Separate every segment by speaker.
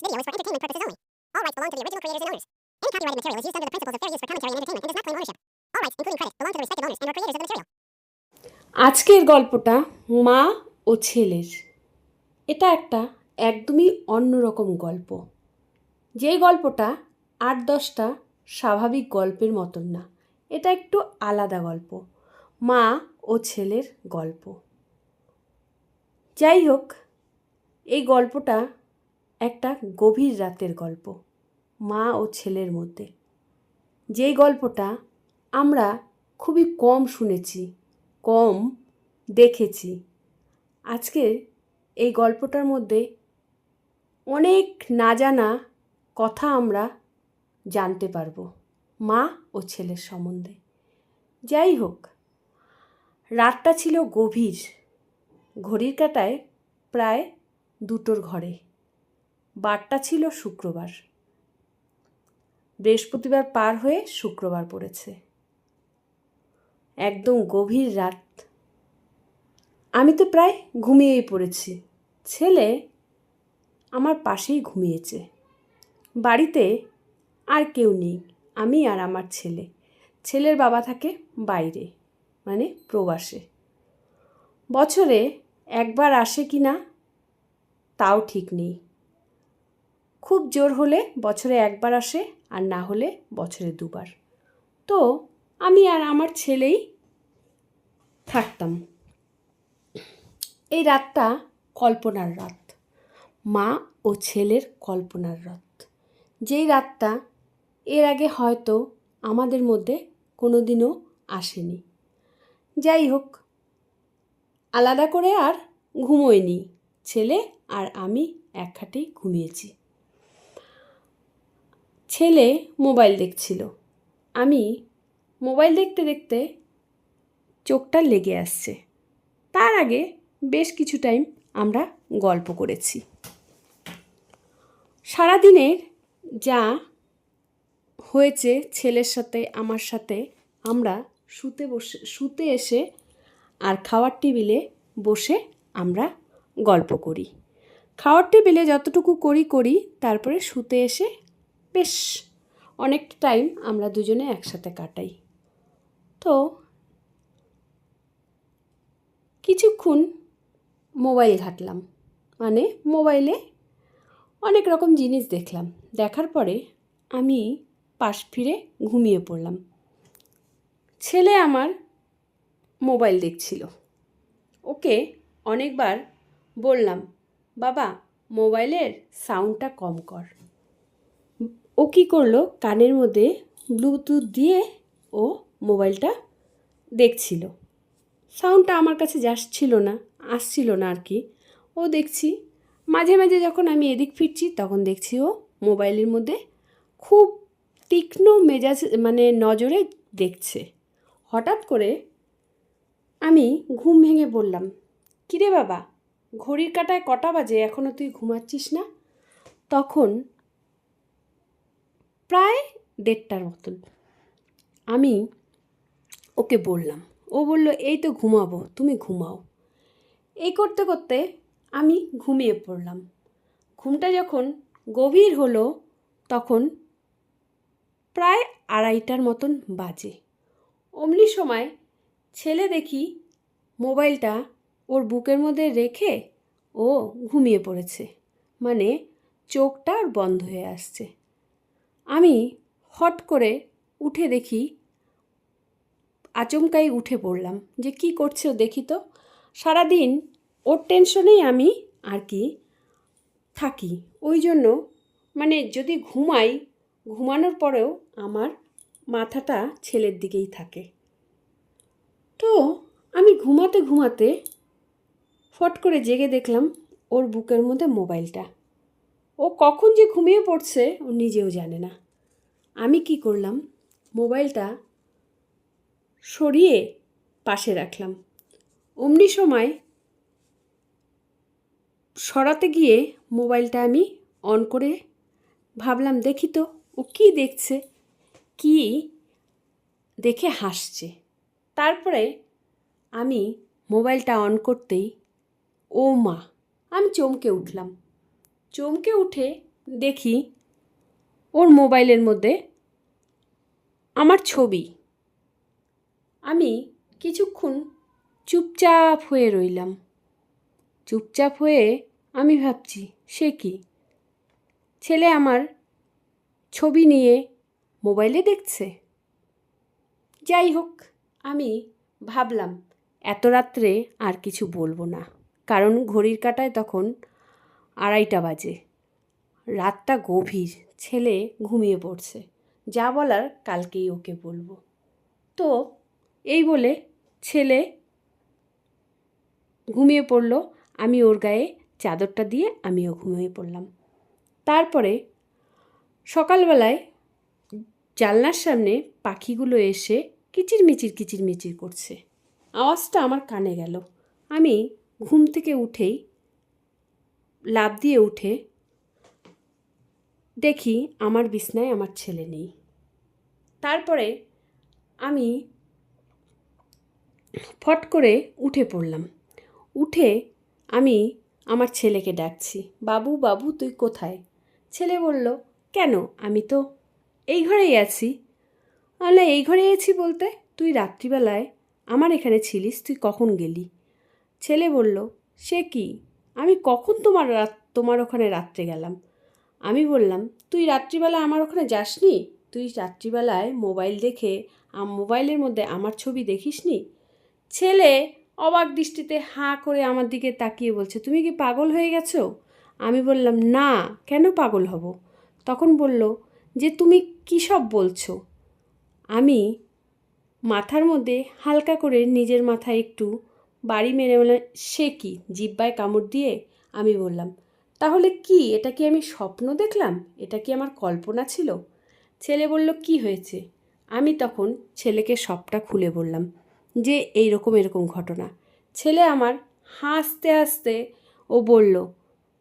Speaker 1: This video is for entertainment purposes only. All rights belong to the original creators and owners. Any copyrighted material is used under the principles of fair use for commentary and entertainment and does not claim ownership. All rights, including credits, belong to the respective owners and or creators of the material.
Speaker 2: আজকের গল্পটা মা ও ছেলের এটা একটা একদমই অন্যরকম গল্প যেই গল্পটা আট দশটা স্বাভাবিক গল্পের মতন না এটা একটু আলাদা গল্প মা ও ছেলের গল্প যাই হোক এই গল্পটা একটা গভীর রাতের গল্প, মা ও ছেলের মধ্যে। যেই গল্পটা আমরা খুবই কম শুনেছি, কম দেখেছি। আজকের এই গল্পটার মধ্যে অনেক না জানা কথা আমরা জানতে পারব, মা ও ছেলের সম্বন্ধে। যাই হোক, রাতটা ছিল গভীর। ঘড়ির কাটায় প্রায় দুটোর ঘরে। বারটা ছিল শুক্রবার। বৃহস্পতিবার পার হয়ে শুক্রবার পড়েছে। একদম গভীর রাত। আমি তো প্রায় ঘুমিয়েই পড়েছি। ছেলে আমার পাশেই ঘুমিয়েছে। বাড়িতে আর কেউ নেই, আমি আর আমার ছেলে। ছেলের বাবা থাকে বাইরে মানে প্রবাসে। বছরে একবার আসে কি না তাও ঠিক নেই। খুব জোর হলে বছরে একবার আসে আর না হলে বছরে দুবার। তো আমি আর আমার ছেলেই থাকতাম। এই রাতটা কল্পনার রাত। মা ও ছেলের কল্পনার রাত। যেই রাতটা এর আগে হয়তো আমাদের মধ্যে কোনো দিনও আসেনি। যাই হোক, আলাদা করে আর ঘুমোয়নি। ছেলে আর আমি এক খাটেই ঘুমিয়েছি। ছেলে মোবাইল দেখছিল। আমি মোবাইল দেখতে দেখতে চোখটা লেগে আসছে। তার আগে বেশ কিছু টাইম আমরা গল্প করেছি। সারাদিনের যা হয়েছে ছেলের সাথে, আমার সাথে, আমরা শুতে বসে, শুতে এসে আর খাওয়ার টেবিলে বসে আমরা গল্প করি। খাওয়ার টেবিলে যতটুকু করি করি, তারপরে শুতে এসে বেশ, অনেক টাইম আমরা দুজনে একসাথে কাটাই। তো, কিছুক্ষণ মোবাইল ঘাটলাম। মানে মোবাইলে অনেক রকম জিনিস দেখলাম। দেখার পরে আমি পাশ ফিরে ঘুমিয়ে পড়লাম। ছেলে আমার মোবাইল দেখছিল। ওকে অনেকবার বললাম, বাবা মোবাইলের সাউন্ডটা কম কর। ও কী করল? কানের মধ্যে ব্লুটুথ দিয়ে ও মোবাইলটা দেখছিল। সাউন্ডটা আমার কাছে যাচ্ছিল না, আসছিল না আর কি। ও দেখছি, মাঝে মাঝে যখন আমি এদিক ফিরছি তখন দেখছি ও মোবাইলের মধ্যে খুব তীক্ষ্ণ মেজাজ মানে নজরে দেখছে। হঠাৎ করে আমি ঘুম ভেঙে বললাম, কিরে বাবা, ঘড়ির কাটায় কটা বাজে? এখনও তুই ঘুমাচ্ছিস না? তখন প্রায় দেড়টার মতন। আমি ওকে বললাম, ও বলল, এই তো ঘুমাবো, তুমি ঘুমাও। এই করতে করতে আমি ঘুমিয়ে পড়লাম। ঘুমটা যখন গভীর হলো, তখন প্রায় আড়াইটার মতন বাজে। অমনি সময় ছেলে দেখি মোবাইলটা ওর বুকের মধ্যে রেখে ও ঘুমিয়ে পড়েছে। মানে চোখটা বন্ধ হয়ে আসছে। আমি হট করে উঠে দেখি, আচমকাই উঠে পড়লাম। যে কি করছে দেখি তো? সারাদিন ওর টেনশনেই আমি আর কি থাকি। ওই জন্য মানে যদি ঘুমাই, ঘুমানোর পরেও আমার মাথাটা ছেলের দিকেই থাকে। তো আমি ঘুমাতে ঘুমাতে ফট করে জেগে দেখলাম ওর বুকের মধ্যে মোবাইলটা। ও কখন যে ঘুমিয়ে পড়ছে, ও নিজেও জানে না। আমি কি করলাম? মোবাইলটা সরিয়ে পাশে রাখলাম। অমনি সময় সরাতে গিয়ে মোবাইলটা আমি অন করে ভাবলাম, দেখি তো ও কী দেখছে, কি দেখে হাসছে। তারপরে আমি মোবাইলটা অন করতেই, ও মা, আমি চমকে উঠলাম। চমকে উঠে দেখি ওর মোবাইলের মধ্যে আমার ছবি। আমি কিছুক্ষণ চুপচাপ হয়ে রইলাম। চুপচাপ হয়ে আমি ভাবছি, সে কি? ছেলে আমার ছবি নিয়ে মোবাইলে দেখছে। যাই হোক, আমি ভাবলাম, এত রাত্রে আর কিছু বলব না। কারণ ঘড়ির কাঁটায় তখন আড়াইটা বাজে। রাতটা গভীর। ছেলে ঘুমিয়ে পড়ছে। যা বলার কালকেই ওকে বলব। তো, এই বলে ছেলে ঘুমিয়ে পড়ল। আমি ওর গায়ে চাদরটা দিয়ে আমিও ঘুমিয়ে পড়লাম। তারপরে সকালবেলায় জানলার সামনে পাখিগুলো এসে কিচির মিচির কিচির মিচির করছে। আওয়াজটা আমার কানে গেল। আমি ঘুম থেকে উঠেই লাভ দিয়ে উঠে দেখি আমার বিছনায় আমার ছেলে নেই। তারপরে আমি ফট করে উঠে পড়লাম। উঠে আমি আমার ছেলেকে ডাকছি, বাবু বাবু, তুই কোথায়? ছেলে বলল, কেন? আমি তো এই ঘরেই আছি। তাহলে এই ঘরে আছি বলতে? তুই রাত্রিবেলায় আমার এখানে ছিলিস, তুই কখন গেলি? ছেলে বলল, সে কি? আমি কখন তোমার রাত, তোমার ওখানে রাত্রে গেলাম? আমি বললাম, তুই রাত্রিবেলা আমার ওখানে যাসনি? তুই রাত্রিবেলায় মোবাইল দেখে মোবাইলের মধ্যে আমার ছবি দেখিসনি? ছেলে অবাক দৃষ্টিতে হাঁ করে আমার দিকে তাকিয়ে বলছে, তুমি কি পাগল হয়ে গেছো? আমি বললাম, না, কেন পাগল হব? তখন বলল, যে তুমি কী সব বলছো? আমি মাথার মধ্যে হালকা করে নিজের মাথায় একটু বাড়ি মেরে বলে সে কি? জিব্বায় কামড় দিয়ে? আমি বললাম, তাহলে কি? এটা কি আমি স্বপ্ন দেখলাম? এটা কি আমার কল্পনা ছিল? ছেলে বলল, কি হয়েছে? আমি তখন ছেলেকে সবটা খুলে বললাম, যে এই রকম এরকম ঘটনা। ছেলে আমার হাসতে হাসতে ও বলল,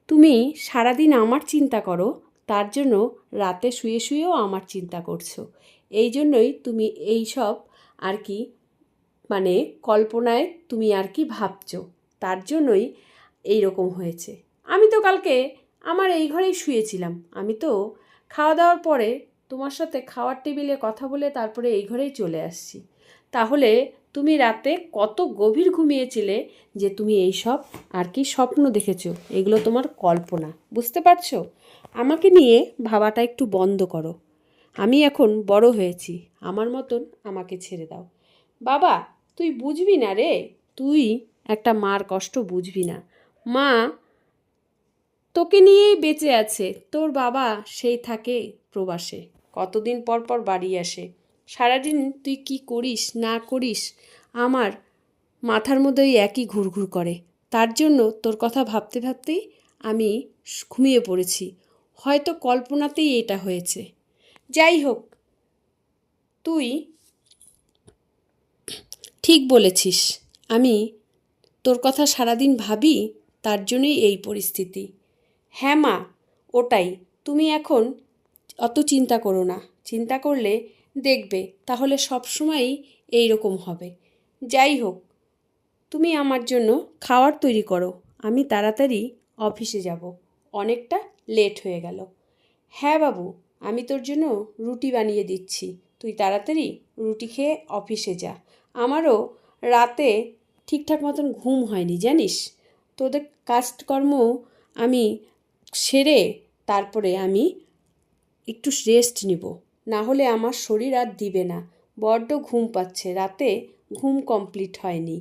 Speaker 2: তুমি সারাদিন আমার চিন্তা করো, তার জন্য রাতে শুয়ে শুয়েও আমার চিন্তা করছ। এই জন্যই তুমি এই সব আর কি মানে কল্পনায় তুমি আর কি ভাবছ। তার জন্যই এই রকম হয়েছে। আমি তো কালকে আমার এই ঘরেই শুয়েছিলাম। আমি তো খাওয়া দাওয়ার পরে তোমার সাথে খাওয়ার টেবিলে কথা বলে তারপরে এই ঘরেই চলে আসছি। তাহলে তুমি রাতে কত গভীর ঘুমিয়েছিলে যে তুমি এই সব আর কি স্বপ্ন দেখেছ। এগুলো তোমার কল্পনা। বুঝতে পারছ? আমাকে নিয়ে ভাবাটা একটু বন্ধ করো। আমি এখন বড় হয়েছি। আমার মতন আমাকে ছেড়ে দাও। বাবা তুই বুঝবি না রে? তুই একটা মার কষ্ট বুঝবি না। মা তোকে নিয়েই বেঁচে আছে। তোর বাবা সেই থাকে প্রবাসে। কতদিন পর পর বাড়ি আসে। সারাদিন তুই কি করিস, না করিস, আমার মাথার মধ্যে ওই একই ঘুরঘুর করে। তার জন্য তোর কথা ভাবতে ভাবতেই আমি ঘুমিয়ে পড়েছি। হয়তো কল্পনাতেই এটা হয়েছে। যাই হোক, তুই ঠিক বলেছিস। আমি তোর কথা সারাদিন ভাবি, তার জন্যই এই পরিস্থিতি। হ্যাঁ মা, ওটাই। তুমি এখন অত চিন্তা করো না। চিন্তা করলে দেখবে, তাহলে সবসময়ই এই রকম হবে। যাই হোক, তুমি আমার জন্য খাওয়ার তৈরি করো। আমি তাড়াতাড়ি অফিসে যাব। অনেকটা লেট হয়ে গেল। হ্যাঁ বাবু, আমি তোর জন্য রুটি বানিয়ে দিচ্ছি। তুই তাড়াতাড়ি রুটি খেয়ে অফিসে যা। আমারও রাতে ঠিকঠাক মতন ঘুম হয়নি, জানিস? তোদের কাজকর্ম আমি সেরে তারপরে আমি একটু রেস্ট নিব। না হলে আমার শরীর আর দিবে না। বড্ড ঘুম পাচ্ছে। রাতে ঘুম কমপ্লিট হয়নি।